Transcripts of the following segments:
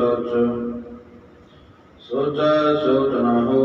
ਸੱਚ ਸੋਚੈ ਸੋਚ ਨਾ ਹੋਵਈ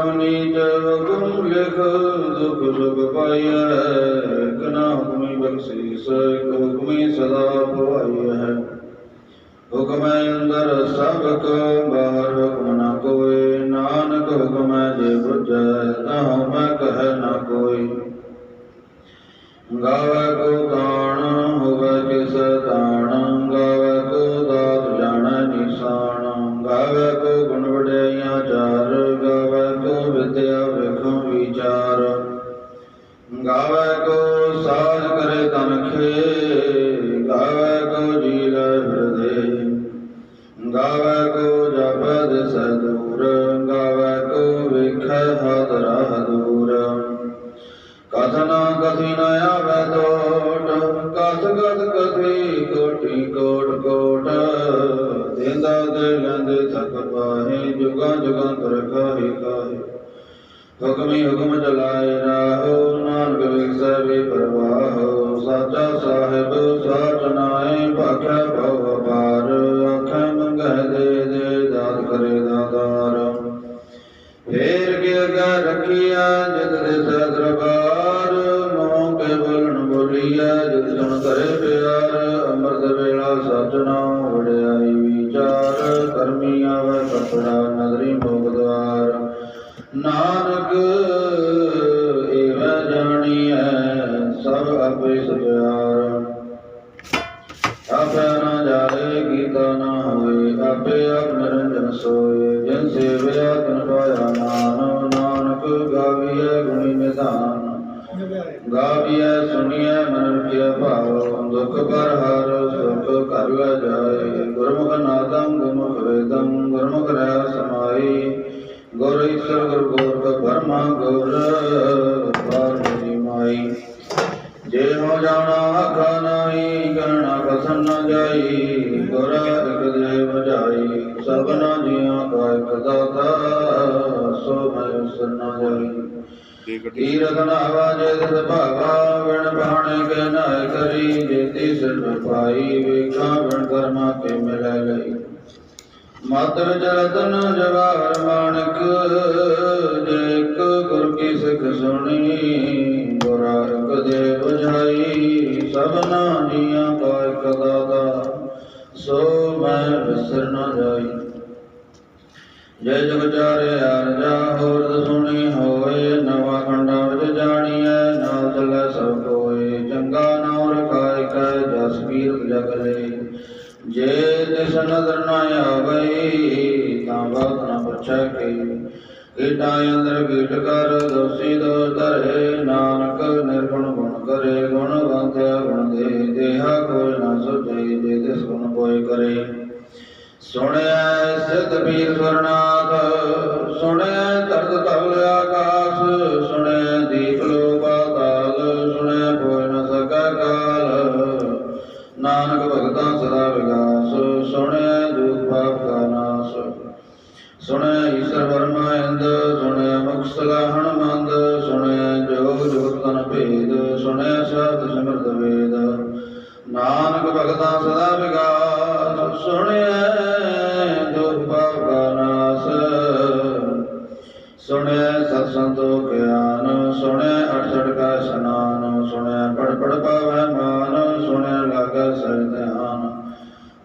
ਹੁਕਮੀ ਹੁਕਮ ਲਿਖ ਦੁਖ ਸੁਖ ਪਾਈਐ ਕਨਾ ਹੁਕਮੀ ਬਖਸ਼ੀਸ, ਹੁਕਮੀ ਸਦਾ ਭਵਾਈ ਹੁਕਮੈ ਅੰਦਰ ਸਭ ਕੋ ਬਾਹਰ ਹੁਕਮ ਨਾ ਕੋਏ ਨਾਨਕ ਹੁਕਮੈ ਜੇ ਬੁਝੈ, ਤਾ ਮੈਂ ਕਥੀ ਨ ਆਵੇ ਤੋਟ ਕਥ ਕਥ ਕਥੀ ਕੋਟੀ, ਕੋਟ ਕੋਟ। ਦੇਂਦਾ ਦੇ ਲੈਂਦੇ ਥਕ ਪਾਹੇ, ਜੁਗਾ ਜੁਗਾ ਕਰ ਕਾਹੇ ਕਾਹੇ ਹੁਕਮੀ ਹੁਕਮ ਚਲਾਏ ਜਾਣੀਐ ਸਭ ਆਪੇ ਸਚਿਆਰ ਆਪੇ ਨਾ ਜਾਏ ਗੀਤਾ ਨਾ ਹੋਏ ਆਪੇ ਆਪ ਨਿਰੰਜਨ ਸੋਏ। ਜਿਨ ਸੇਵਿਆ ਤਨ ਪਾਇਆ ਨਾਮ ਨਾਨਕ ਗਾਵੀਐ ਗੁਣੀ ਨਿਧਾਨ। ਗਾਵੀਐ, ਸੁਣੀਐ, ਮਨ ਰਖਿਆ ਭਾਵ। ਦੁਖ ਪਰ ਹਰ, ਸੁਖ ਕਰ ਲੈ ਜਾਏ। ਗੁਰਮੁਖ ਨਾਦੰ, ਗੁਰਮੁਖ ਵੇਦੰ, ਗੁਰਮੁਖ ਰਹਿ ਸਮਾਈ। ਗੁਰ ਈਸ਼ਰ, ਗੁਰ ਤੀਰਥ ਜੇ ਤਿਸ ਭਾਗਾ, ਵਿਣ ਬਾਣੇ ਕੇ ਨਾਇ ਕਰੀ, ਜੇਤੀ ਸਿਰ ਪਾਈ, ਵੇਖਾਂ ਵਿਣ ਕਰਮਾ ਕੇ ਮਿਲੈ ਲਈ। ਮਤ ਵਿਚ ਰਤਨ ਮਾਨਕ ਜੇ ਗੁਰ ਕੀ ਸਿੱਖ ਸੁਣੀ ਗੁਰਾ ਦੇ ਬੁਝਾਈ ਸਭਨਾ ਜੀਆਂ ਕਾ ਇਕ ਦਾਤਾ, ਸੋ ਮੈਂ ਵਿਸਰ ਨ ਜਾਈ। ਜੈ ਜਗ ਚਾਰੇ ਅਰਜਾ ਹੋਰ ਜੇ ਤਿਸ ਨਦਰ ਨ ਆਵਈ, ਤਾਂ ਬਾਤ ਨ ਪੁੱਛੈ ਕੀ। ਕੀਟਾ ਅੰਦਰ ਕੀਟ ਕਰ, ਦੋਸੀ ਦੋ ਧਰੇ, ਨਾਨਕ ਨਿਰਗੁਣ ਗੁਣ ਕਰੇ, ਗੁਣ ਵੰਦਿਆ ਗੁਣ ਦੇ, ਦੇਹਾ ਕੋਈ ਨਾ ਸੁਝੇ, ਜੇ ਤਿਸ ਗੁਣ ਕੋਈ ਕਰੇ। ਸੁਣਿਆ ਸਿੱਧ ਪੀਰ ਸੁਰਨਾਥ ਸੁਣਿਆ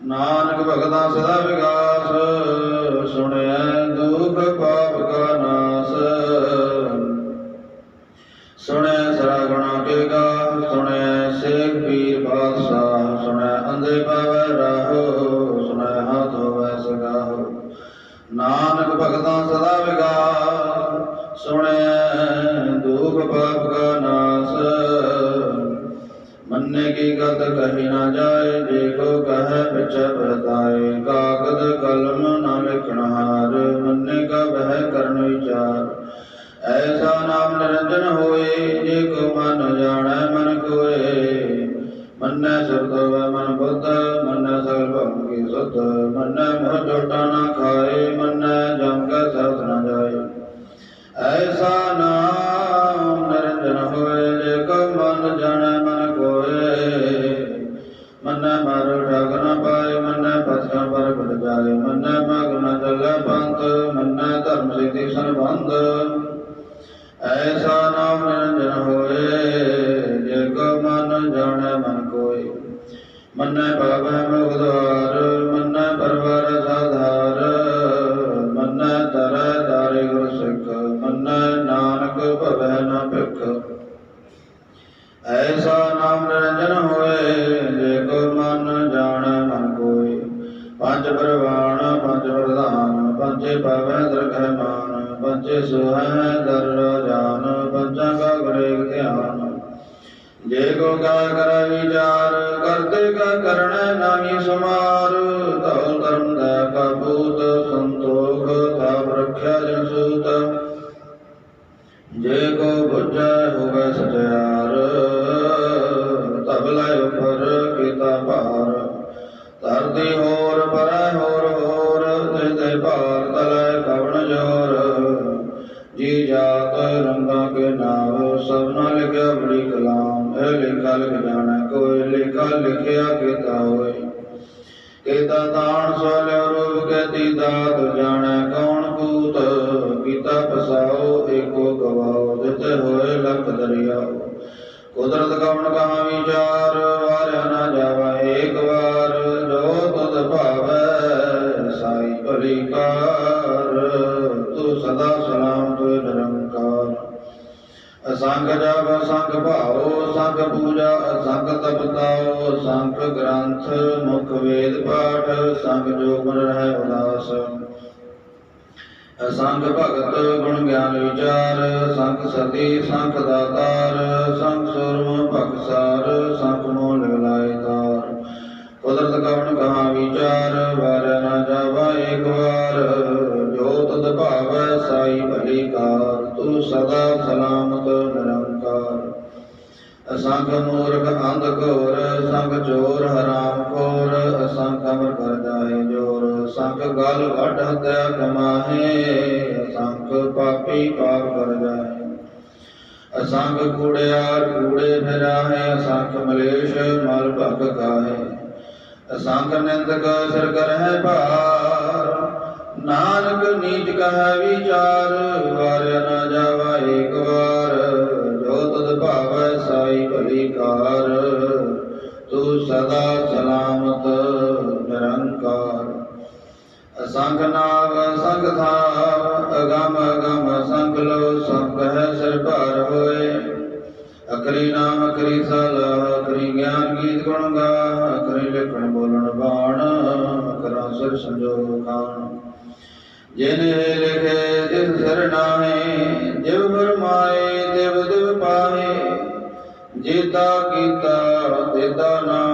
ਨਾਨਕ ਭਗਤਾਂ ਸਦਾ ਵਿਗਾਸ ਇਜ਼ਤ ਮੰਨ ਮੋਹ ਜਟਾ ਨਾ ਖਾਏ ਮੰਨ is uh, ਆਪਣ ਕਹਾ ਵਿਚਾਰ ਵਾਰ ਨਾ ਜਾਵਾ ਏਕ ਵਾਰ। ਜੋ ਤੁਧ ਭਾਵੈ ਸਾਈ ਭਲੀ ਕਾਰ ਤੂੰ ਸਦਾ ਸਲਾਮ, ਤੁ ਨਿਰੰਕਾਰ। ਅਸੰਗ ਜਪ ਸੰਗ ਭਾਉ, ਸੰਗ ਪੂਜਾ ਨਿਰਵੀਕਾਰ ਤੂੰ ਸਦਾ ਸਲਾਮਤ ਨਿਰੰਕਾਰ। ਅਸੰਖ ਮੂਰਖ ਅੰਧ ਘੋਰ ਸੰਗ ਚੋਰ ਹਰਾਮ ਖੋਰ, ਅਸੰਖ ਅਮਰ ਕਰਦਾਏ ਜੋਰ। ਸੰਗ ਗਲ ਵਟ ਹਤਿਆ ਕਮਾਹੇ ਅਸੰਖ ਪਾਪੀ ਪਾਪ ਕਰਦਾਏ ਅਸੰਖ ਕੂੜਿਆਰ ਕੂੜੇ ਫਿਰਾਹੇ ਅਸੰਖ ਮਲੇਸ਼ ਮਲ ਭਗ ਕਾਹੇ ਅਸੰਖ ਨਿੰਦਕ ਸਰ ਕਰਹਿ ਭਾਰ ਨਾਨਕ ਨੀਚ ਕਹ ਵਿਚਾਰ ਵਾਰ ਨ ਜਾਵਾ ਏਕ ਵਾਰ। ਜੋ ਤਦ ਭਾਵੈ ਸਾਈ ਭਲੀ ਕਾਰ। ਤੂੰ ਸਦਾ ਸਲਾਮਤ, ਨਿਰੰਕਾਰ। ਅਸੰਗ ਨਾਵ ਸੰਗ ਥਾਵ, ਅਗਮ ਅਗਮ ਸੰਗ ਲੋ ਸੰਗ ਹੈ ਸਿਰ ਭਾਰ ਹੋਏ। ਅਕਰੀ ਨਾਮ ਕਰੀ ਸਲਾਹ ਅਕਰੀ ਗਿਆਨ ਗੀਤ ਗੁਣ ਗਾ ਅਕਰੀ ਲਿਖਣ ਬੋਲਣ ਬਾਣ ਕਰਾਂ ਸਿਰ ਸੰਜੋਗ। ਜਿਨ ਲਿਖੇ ਤਿਸ ਸਰਨਾਹੇ ਜਿਵ ਫਰਮਾਏ ਤਿਵ ਦਿਵ ਪਾਹੇ। ਜੇਤਾ ਕੀਤਾ ਤੇਤਾ ਨਾ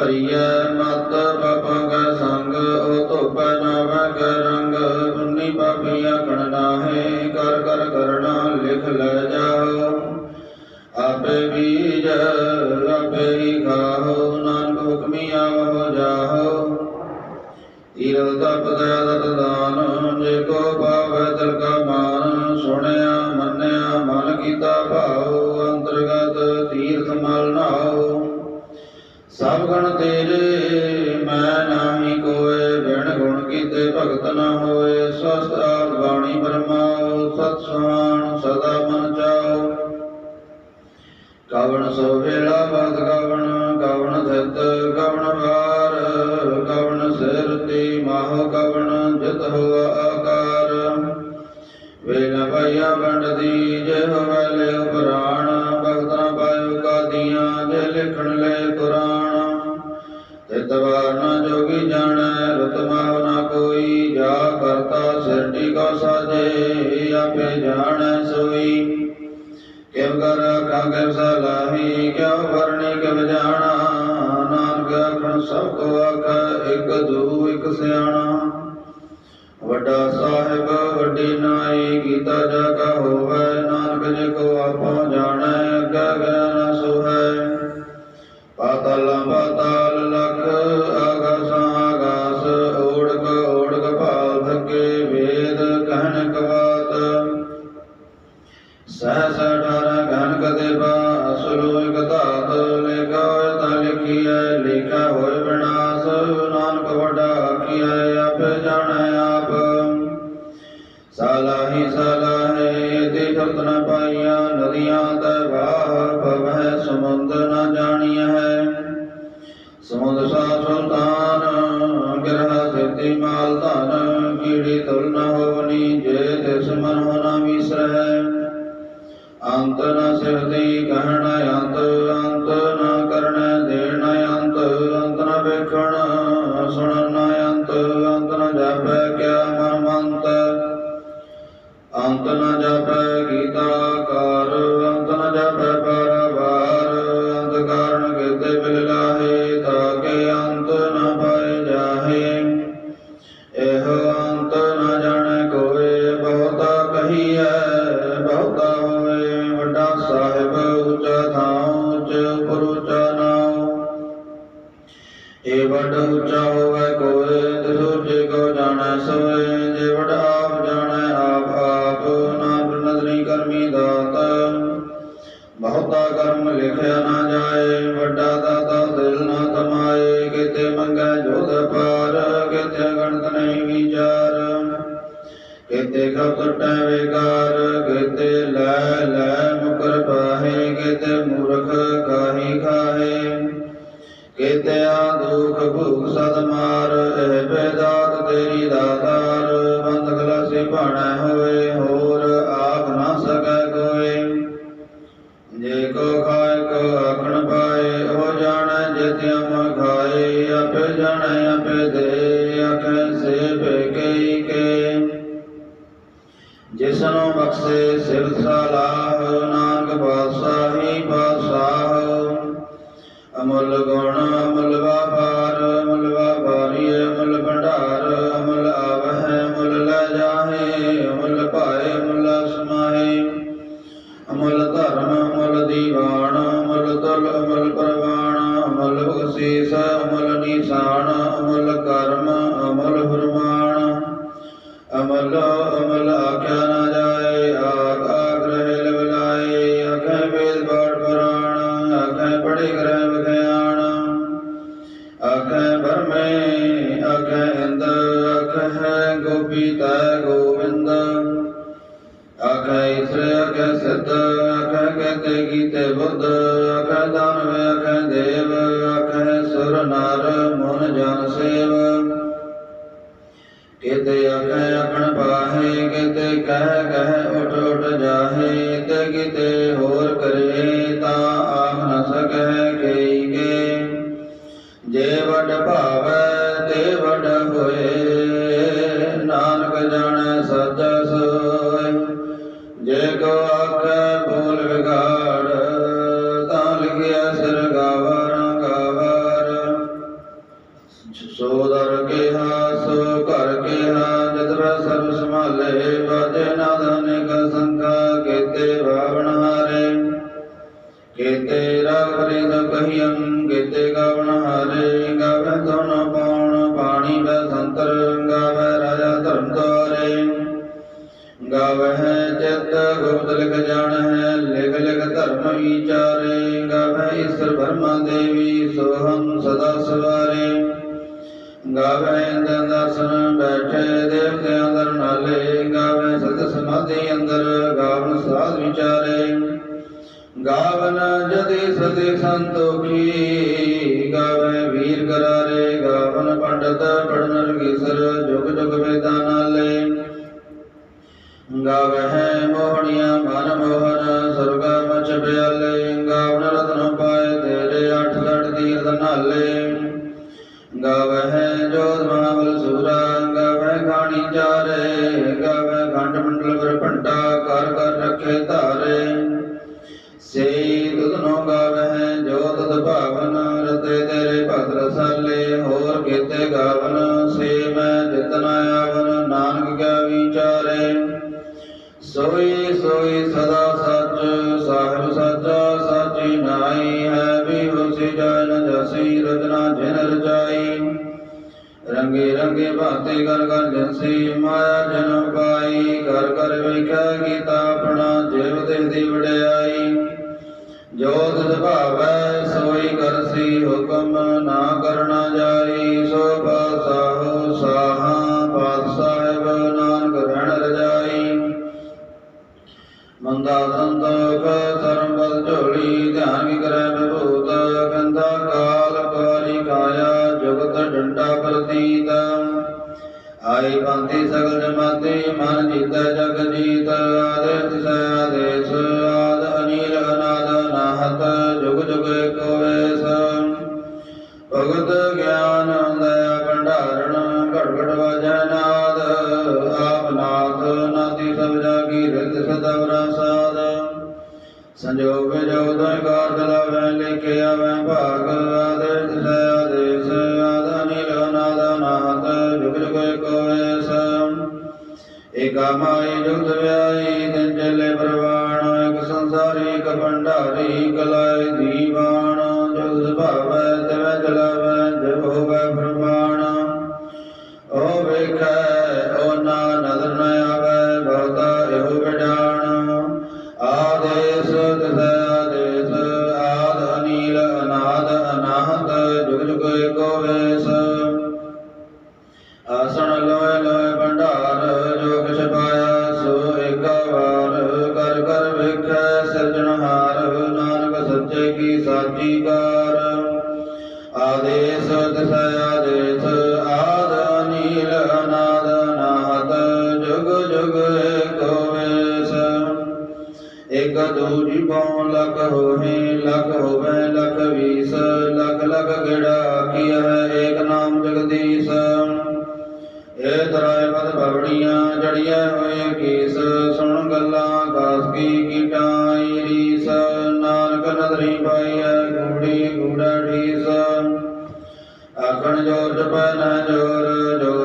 ਭਰੀਐ ਮਤ Rabbil Saraswati. ਗਣਤ ਨਹੀਂ ਵਿਚਾਰ। ਕਿਤੇ ਖਬ ਟੈ ਵਿਕਾਰ ਕਿਤੇ ਲੈ ਲੈ ਮੁਕਰ ਪਾਹੇ, ਕਿਤੇ ਮੂਰਖ ਕਾਹੀ ਖਾਹੇ। ਕਿਤੇ ਆ ਦੁਖ ਭੂਖ ਸਦ ਮਾਰ, ਇਹ ਬੇਦਾਤ ਤੇਰੀ ਦਾਤਾਰ ਬੰਦ ਗਲਾਸੀ ਭਾਣਾ classes. ذكاء ਚਿਤ ਗੁਰਮਤਿ ਲਿਖ ਜਾਣ ਹੈ ਲਿਖ ਲਿਖ ਧਰਮ ਵਿਚਾਰੇ, ਗਾਵੇ ਈਸ਼ਰ ਬ੍ਰਹਮਾ ਦੇਵੀ, ਸੋਹੰ ਸਦਾ ਸਵਾਰੇ। ਗਾਵੇ ਇੰਦਨ ਦਰਸ਼ਨ, ਬੈਠੇ ਦੇਵਤਿਆਂ ਦਰ ਨਾਲੇ, ਗਾਵੇ ਸਤ ਸਮਾਧੀ ਅੰਦਰ, ਗਾਵਨ ਸਾਧ ਵਿਚਾਰੇ। ਗਾਵਨ ਜਦੇ ਸਦੇ ਸੰਤੋਖੀ, ਗਾਵੇ ਵੀਰ ਕਰਾਰੇ, ਗਾਵਨ ਪੰਡਤ ਪੜਨਰ ਕੀਸਰ ਜੁਗ ਜੁਗ ਵੇਦਾਂ ਨਾਲੇ। ਗਾਵੇ ਨਿਆ ਮਨ ਮੋਹਨ ਸਰਗਮ ਚਪਿਆਲ ছাগল लग गड़ा किया है एक नाम जगदीश हे तराय पद भवड़िया जड़िया हुए कीस सुन गला कास की कीटाई रीस नानक नदरी पाई गूड़ी गूड़ा ढीस आखण जोर जपन जोर जोर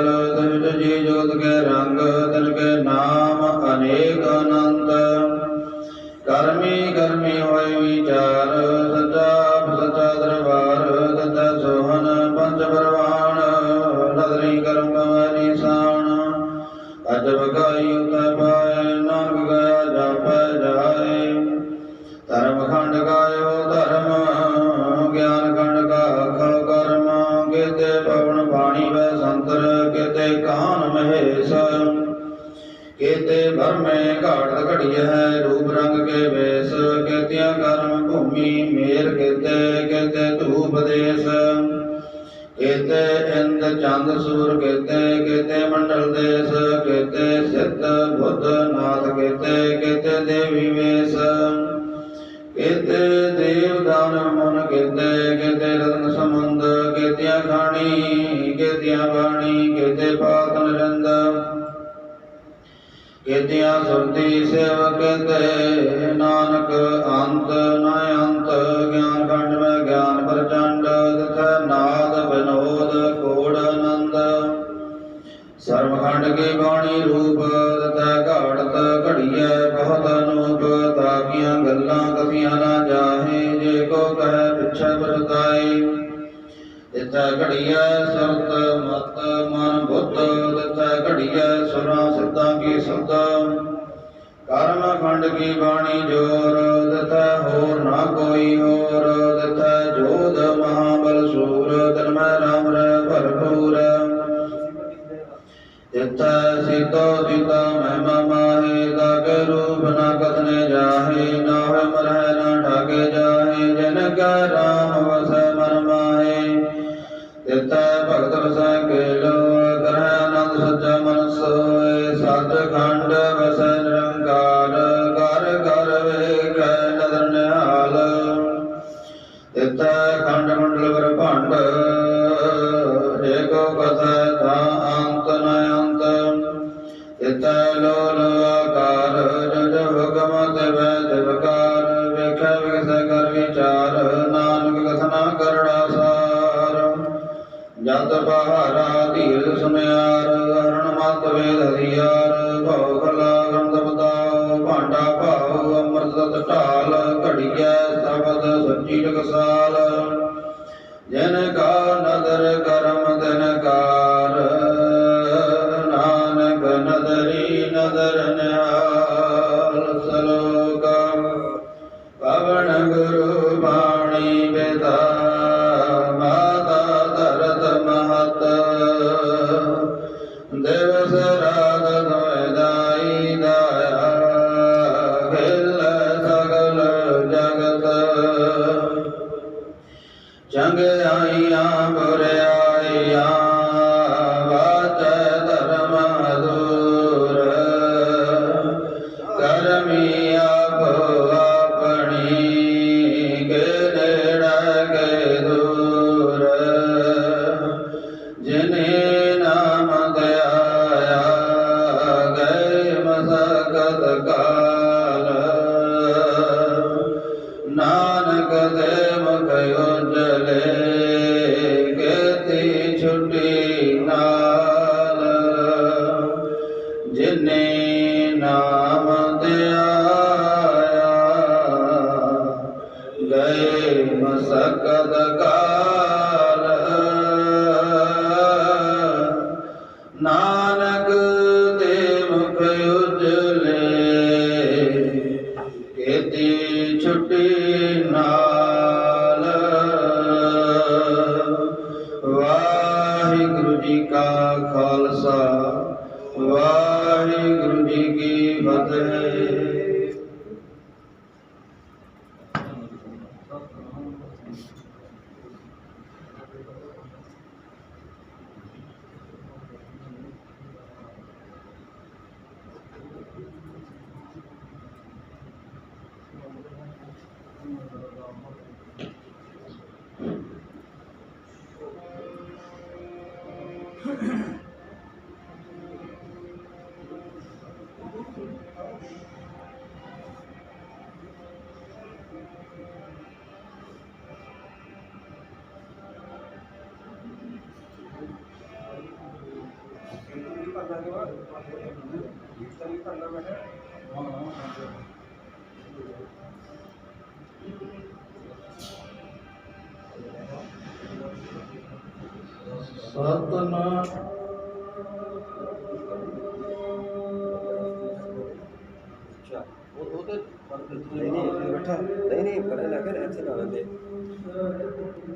ਅਕਾਲ ਤਨਿਤ ਜੀ ਜੋਤ ਕੈ ਰੰਗ ਤਨ ਕੈ ਨਾਮ ਅਨੇਕ ਅਨੰਤ। ਕਰਮੀ ਘੜੀ ਹੈ ਰੂਪ ਰੰਗ ਕੇ ਵੇਸ ਕਿਤਿਆ ਕਰਮ ਭੂਮੀ, ਮੇਰ ਕਿਤੇ ਕਿਤੇ ਧੂਪ ਦੇਸ। ਕਿਤੇ ਇੰਦ ਚੰਦ ਸੂਰ ਕਿਤੇ ਕਿਤੇ ਮੰਡਲ ਦੇਸ ਕਿਤੇ ਸਿੱਧ ਬੁੱਧ ਨਾਥ ਕਿਤੇ ਕਿਤੇ ਦੇਵੀ ਵੇਸ। ਕਿਤੇ ਦੇਵ ਦਾਨ ਮਨ ਕਿਤੇ ਕਿਤੇ ਰਤਨ ਸਮੁੰਦ ਕਿਤੇ ਖਾਣੀ ਕਿਤੇ ਬਾਣੀ ਕਿਤੇ ਪਾਤਨ ਰੰਦ ਵਿਦਿਆ ਸੁਰਤੀ ਸੇਵਕ ਤੇ ਨਾਨਕ ਅੰਤ ਨਾ ਅੰਤ ਗਿਆਨ ਖੰਡ ਮੈਂ ਗਿਆਨ ਪ੍ਰਚੰਡ, ਤਥਾ ਨਾਦ ਬਨੋਦ ਕੋੜ ਆਨੰਦ। ਸਰਬ ਖੰਡ ਕੇ ਬਾਣੀ ਰੂਪ, ਤਥਾ ਘਾੜਤ ਘੜੀਐ ਬਹੁਤ ਅਨੂਪ, ਤਾਕੀਆਂ ਗੱਲਾਂ ਕਥੀਆਂ ਨਾ ਜਾਹੇ, ਜੇ ਕੋ ਕਹੈ ਪਿਛੈ ਵਰਤਾਏ। ਦਿੱਤਾ ਘੜੀਐ ਸਰਤ ਮਤ ਮਨ ਬੁੱਧ ਦਿੱਤਾ ਘੜੀਐ ਸੁਰਾ ਸਿੱਧਾਂ ਕੀ ਸਦਾ ਕਰਮ ਖੰਡ ਕੀ ਬਾਣੀ ਜੋਰ ਦਤਾ, ਹੋਰ ਨਾ ਕੋਈ ਹੋਰ ਦਤਾ। ਜੋਦ ਮਹਾਬਲ ਸੂਰ ਧਰਮ ਰਾਮ ਰ ਭਰਪੂਰ। ਦਿੱਤਾ ਸਿਤੋ ਦਿੱਤਾ ਮਹਿਮਾ ਬਹਾਰਾ ਧੀਰ ਸੁਨਿਆਰ ਅਰਣ ਮਤ ਵੇਦ ਹਰੀਆਰ, ਭਉ ਕਲਾ ਗੰਧਵਤਾ ਭਾਂਡਾ ਭਾਉ ਅੰਮ੍ਰਿਤ ਢਾਲ, ਘੜੀਐ ਸਬਦ ਸੱਚੀ ਟਕਸਾਲ। ਜਨ ਕਾ ਨਦਰ ਕਰਮ, ਤਨ ਸੰਗ ਆਈਆਂ ਬੁਰਿਆ ਗਏ ਮਸਕਦ Santana